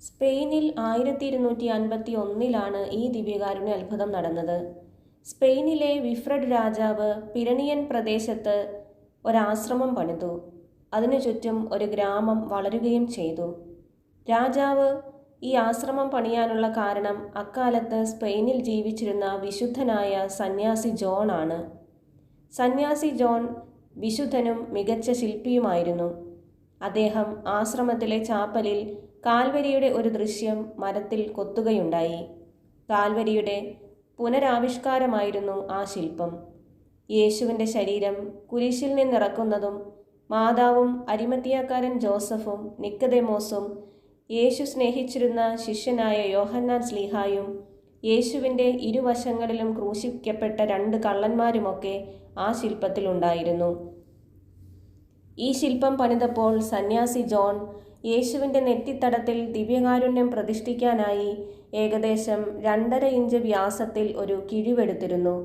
സ്പെയിനിൽ ആയിരത്തി ഇരുന്നൂറ്റി അൻപത്തി ഒന്നിലാണ് ഈ ദിവ്യകാരുണ്യ അത്ഭുതം നടന്നത്. സ്പെയിനിലെ വിഫ്രഡ് രാജാവ് പിരണിയൻ പ്രദേശത്ത് ഒരാശ്രമം പണിതു. അതിനു ചുറ്റും ഒരു ഗ്രാമം വളരുകയും ചെയ്തു. രാജാവ് ഈ ആശ്രമം പണിയാനുള്ള കാരണം അക്കാലത്ത് സ്പെയിനിൽ ജീവിച്ചിരുന്ന വിശുദ്ധനായ സന്യാസി ജോൺ ആണ്. സന്യാസി ജോൺ വിശുദ്ധനും മികച്ച ശില്പിയുമായിരുന്നു. അദ്ദേഹം ആശ്രമത്തിലെ ചാപ്പലിൽ കാൽവരിയുടെ ഒരു ദൃശ്യം മരത്തിൽ കൊത്തുകയുണ്ടായി. കാൽവരിയുടെ പുനരാവിഷ്കാരമായിരുന്നു ആ ശില്പം. യേശുവിന്റെ ശരീരം കുരിശിൽ നിന്നിറക്കുന്നതും മാതാവും അരിമത്തിയാക്കാരൻ ജോസഫും നിക്കദെമോസും യേശു സ്നേഹിച്ചിരുന്ന ശിഷ്യനായ യോഹന്നാൻ സ്ലീഹായും യേശുവിന്റെ ഇരുവശങ്ങളിലും ക്രൂശിക്കപ്പെട്ട രണ്ട് കള്ളന്മാരുമൊക്കെ ആ ശില്പത്തിലുണ്ടായിരുന്നു. ഈ ശില്പം പണിതപ്പോൾ സന്യാസി ജോൺ യേശുവിന്റെ നെറ്റിത്തടത്തിൽ ദിവ്യകാരുണ്യം പ്രതിഷ്ഠിക്കാനായി ഏകദേശം രണ്ടര ഇഞ്ച് വ്യാസത്തിൽ ഒരു കിഴിവെടുത്തിരുന്നു.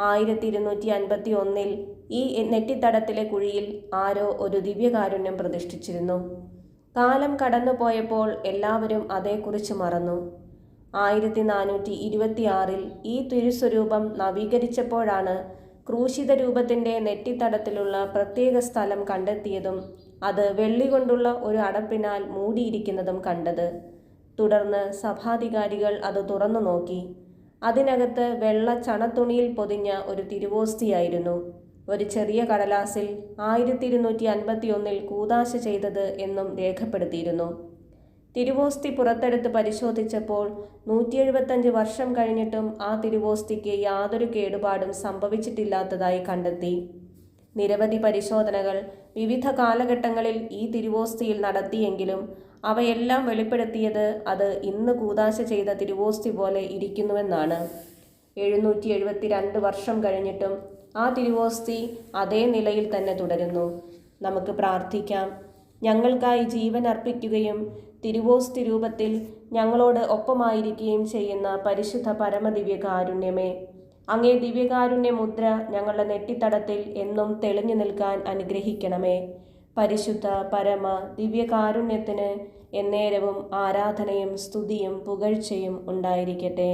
ആയിരത്തി ഇരുന്നൂറ്റി അൻപത്തി ഒന്നിൽ ഈ നെറ്റിത്തടത്തിലെ കുഴിയിൽ ആരോ ഒരു ദിവ്യകാരുണ്യം പ്രതിഷ്ഠിച്ചിരുന്നു. കാലം കടന്നുപോയപ്പോൾ എല്ലാവരും അതേക്കുറിച്ച് മറന്നു. ആയിരത്തി നാനൂറ്റി ഇരുപത്തിയാറിൽ ഈ തിരുസ്വരൂപം നവീകരിച്ചപ്പോഴാണ് ക്രൂശിത രൂപത്തിന്റെ നെറ്റിത്തടത്തിലുള്ള പ്രത്യേക സ്ഥലം കണ്ടെത്തിയതും അത് വെള്ളി കൊണ്ടുള്ള ഒരു അടപ്പിനാൽ മൂടിയിരിക്കുന്നതും കണ്ടത്. തുടർന്ന് സഭാധികാരികൾ അത് തുറന്നു നോക്കി. അതിനകത്ത് വെള്ള ചണത്തുണിയിൽ പൊതിഞ്ഞ ഒരു തിരുവോസ്തിയായിരുന്നു. ഒരു ചെറിയ കടലാസിൽ ആയിരത്തി ഇരുന്നൂറ്റി അൻപത്തി ഒന്നിൽ കൂതാശ ചെയ്തത് എന്നും രേഖപ്പെടുത്തിയിരുന്നു. തിരുവോസ്തി പുറത്തെടുത്ത് പരിശോധിച്ചപ്പോൾ നൂറ്റി എഴുപത്തഞ്ച് വർഷം കഴിഞ്ഞിട്ടും ആ തിരുവോസ്തിക്ക് യാതൊരു കേടുപാടും സംഭവിച്ചിട്ടില്ലാത്തതായി കണ്ടെത്തി. നിരവധി പരിശോധനകൾ വിവിധ കാലഘട്ടങ്ങളിൽ ഈ തിരുവോസ്തിയിൽ നടത്തിയെങ്കിലും അവയെല്ലാം വെളിപ്പെടുത്തിയത് അത് ഇന്ന് കൂതാശ ചെയ്ത തിരുവോസ്തി പോലെ ഇരിക്കുന്നുവെന്നാണ്. എഴുന്നൂറ്റി എഴുപത്തി രണ്ട് വർഷം കഴിഞ്ഞിട്ടും ആ തിരുവോസ്തി അതേ നിലയിൽ തന്നെ തുടരുന്നു. നമുക്ക് പ്രാർത്ഥിക്കാം. ഞങ്ങൾക്കായി ജീവൻ അർപ്പിക്കുകയും തിരുവോസ്തി രൂപത്തിൽ ഞങ്ങളോട് ഒപ്പമായിരിക്കുകയും ചെയ്യുന്ന പരിശുദ്ധ പരമദിവ്യകാരുണ്യമേ അങ്ങേ ദിവ്യകാരുണ്യ മുദ്ര ഞങ്ങളുടെ നെറ്റിത്തടത്തിൽ എന്നും തെളിഞ്ഞു നിൽക്കാൻ അനുഗ്രഹിക്കണമേ. പരിശുദ്ധ പരമ ദിവ്യകാരുണ്യത്തിന് എന്നേരവും ആരാധനയും സ്തുതിയും പുകഴ്ചയും ഉണ്ടായിരിക്കട്ടെ.